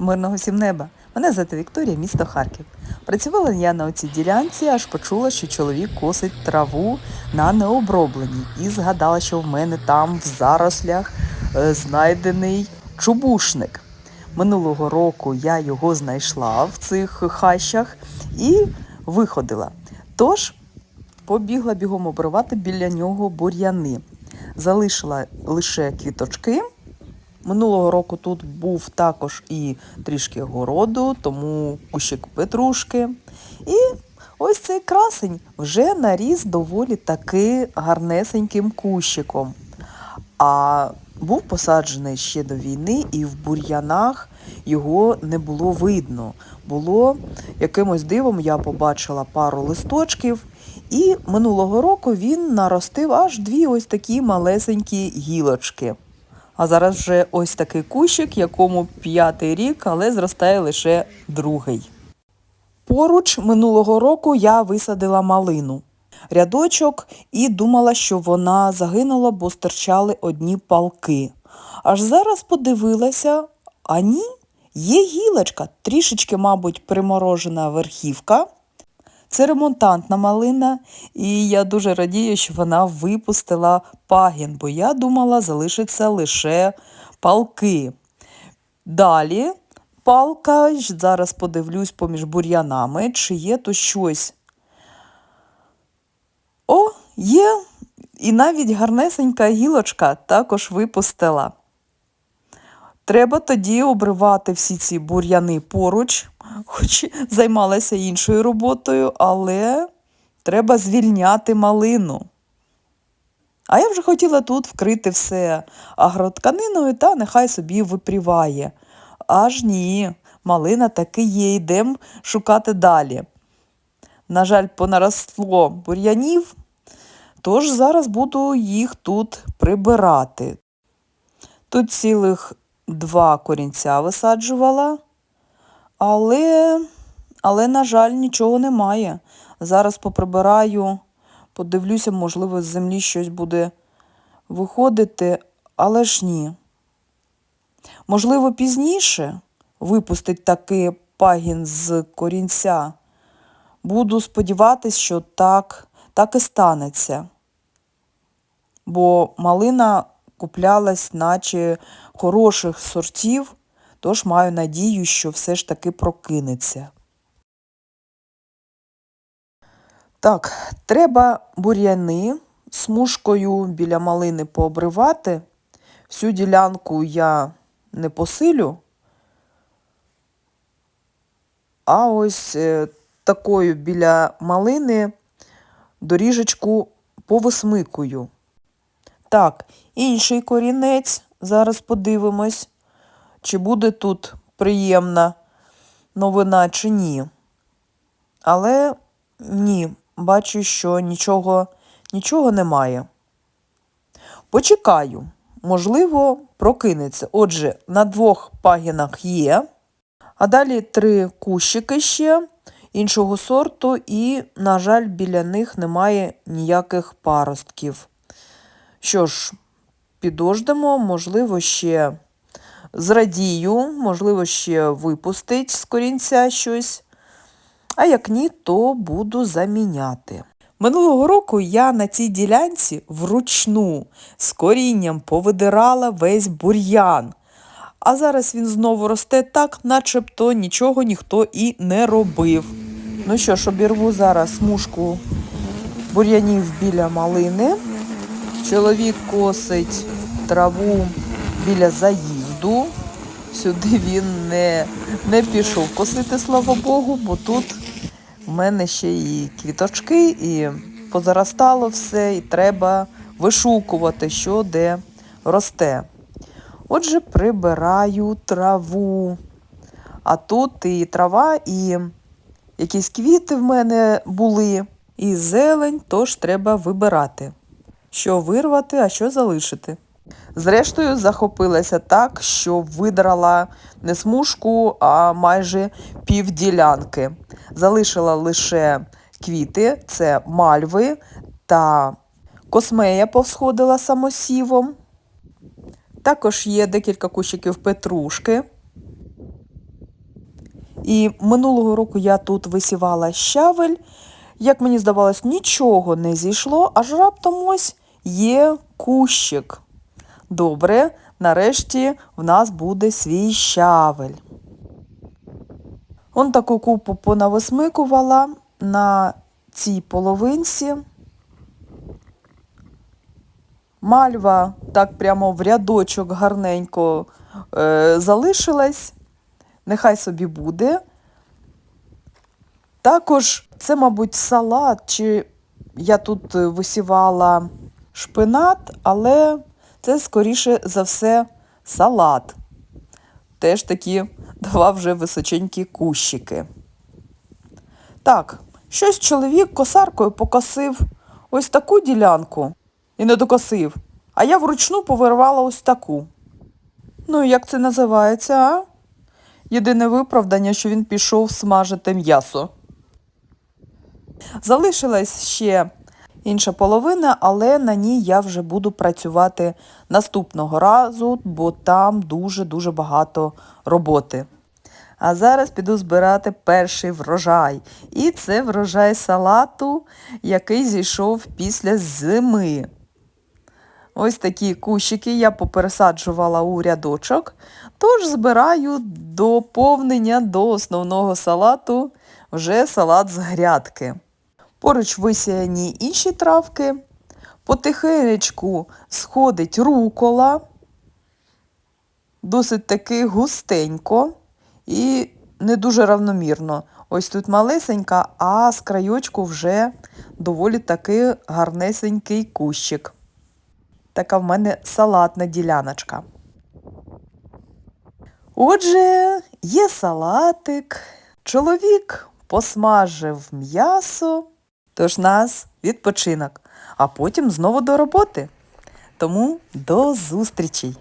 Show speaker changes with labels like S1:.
S1: Мирного всім неба. Мене звати Вікторія, місто Харків. Працювала я на оцій ділянці, аж почула, що чоловік косить траву на необробленій. І згадала, що в мене там в зарослях е, знайдений чубушник. Минулого року я його знайшла в цих хащах і виходила. Тож побігла бігом обривати біля нього бур'яни. Залишила лише квіточки. Минулого року тут був також і трішки городу, тому кущик петрушки. І ось цей красень вже наріс доволі таки гарнесеньким кущиком. А був посаджений ще до війни, і в бур'янах його не було видно. Було якимось дивом, я побачила пару листочків, і минулого року він наростив аж дві ось такі малесенькі гілочки. А зараз вже ось такий кущик, якому п'ятий рік, але зростає лише другий. Поруч минулого року я висадила малину. Рядочок і думала, що вона загинула, бо стирчали одні палки. Аж зараз подивилася, а ні, є гілочка, трішечки, мабуть, приморожена верхівка. Це ремонтантна малина, і я дуже радію, що вона випустила пагін, бо я думала, залишиться лише палки. Далі палка, зараз подивлюсь поміж бур'янами, чи є тут щось. О, є! І навіть гарнесенька гілочка також випустила. Треба тоді обривати всі ці бур'яни поруч, хоч займалася іншою роботою, але треба звільняти малину. А я вже хотіла тут вкрити все агротканиною та нехай собі випріває. Аж ні, малина таки є, йдемо шукати далі. На жаль, понаросло бур'янів, тож зараз буду їх тут прибирати. Тут цілих два корінця висаджувала, але, але, на жаль, нічого немає. Зараз поприбираю, подивлюся, можливо, з землі щось буде виходити, але ж ні. Можливо, пізніше випустить такий пагін з корінця. Буду сподіватися, що так, так і станеться. Бо малина куплялась, наче хороших сортів, тож маю надію, що все ж таки прокинеться. Так, треба бур'яни смужкою біля малини пообривати. Всю ділянку я не посилю, а ось е, такою біля малини доріжечку повисмикую. Так, інший корінець, зараз подивимось, чи буде тут приємна новина, чи ні. Але ні, бачу, що нічого, нічого немає. Почекаю, можливо, прокинеться. Отже, на двох пагінах є, а далі три кущики ще іншого сорту, і, на жаль, біля них немає ніяких паростків. Що ж, підождемо, можливо, ще зрадію, можливо, ще випустить з корінця щось. А як ні, то буду заміняти. Минулого року я на цій ділянці вручну з корінням повидирала весь бур'ян. А зараз він знову росте так, начебто нічого ніхто і не робив. Ну що ж, обірву зараз смужку бур'янів біля малини. Чоловік косить траву біля заїзду. Сюди він не, не пішов косити, слава Богу, бо тут в мене ще і квіточки, і позаростало все, і треба вишукувати, що де росте. Отже, прибираю траву. А тут і трава, і якісь квіти в мене були, і зелень, тож треба вибирати що вирвати, а що залишити. Зрештою, захопилася так, що видрала не смужку, а майже півділянки. Залишила лише квіти, це мальви та космея повсходила самосівом. Також є декілька кущиків петрушки. І минулого року я тут висівала щавель. Як мені здавалось, нічого не зійшло, аж раптом ось є кущик. Добре, нарешті в нас буде свій щавель. Он таку купу понависмикувала на цій половинці. Мальва так прямо в рядочок гарненько е, залишилась. Нехай собі буде. Також це, мабуть, салат, чи я тут е, висівала шпинат, але це, скоріше за все, салат. Теж такі два вже височенькі кущики. Так, щось чоловік косаркою покосив ось таку ділянку і не докосив, а я вручну повирвала ось таку. Ну, як це називається, а? Єдине виправдання, що він пішов смажити м'ясо. Залишилась ще інша половина, але на ній я вже буду працювати наступного разу, бо там дуже-дуже багато роботи. А зараз піду збирати перший врожай. І це врожай салату, який зійшов після зими. Ось такі кущики я попересаджувала у рядочок, тож збираю доповнення до основного салату вже салат з грядки. Поруч висіяні інші травки, потихенечку сходить рукола, досить таки густенько і не дуже равномірно. Ось тут малесенька, а з крайочку вже доволі таки гарнесенький кущик. Така в мене салатна діляночка. Отже, є салатик, чоловік посмажив м'ясо, тож нас відпочинок, а потім знову до роботи. Тому до зустрічей!